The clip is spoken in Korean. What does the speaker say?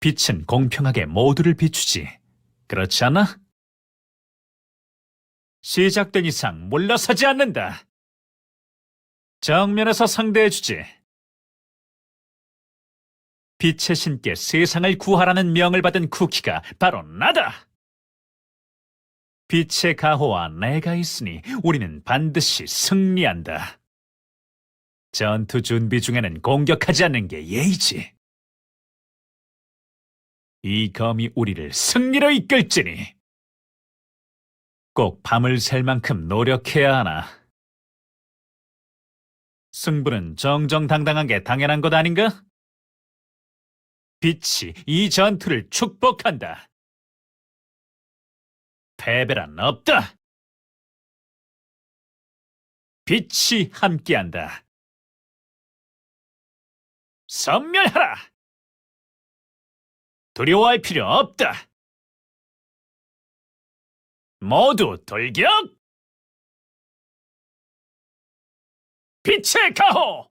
빛은 공평하게 모두를 비추지. 그렇지 않아? 시작된 이상 물러서지 않는다. 정면에서 상대해주지. 빛의 신께 세상을 구하라는 명을 받은 쿠키가 바로 나다. 빛의 가호와 내가 있으니 우리는 반드시 승리한다. 전투 준비 중에는 공격하지 않는 게 예의지. 이 검이 우리를 승리로 이끌지니. 꼭 밤을 샐 만큼 노력해야 하나. 승부는 정정당당하게 당연한 것 아닌가? 빛이 이 전투를 축복한다. 패배란 없다. 빛이 함께한다. 선멸하라! 두려워할 필요 없다. 모두 돌격! 빛의 가호!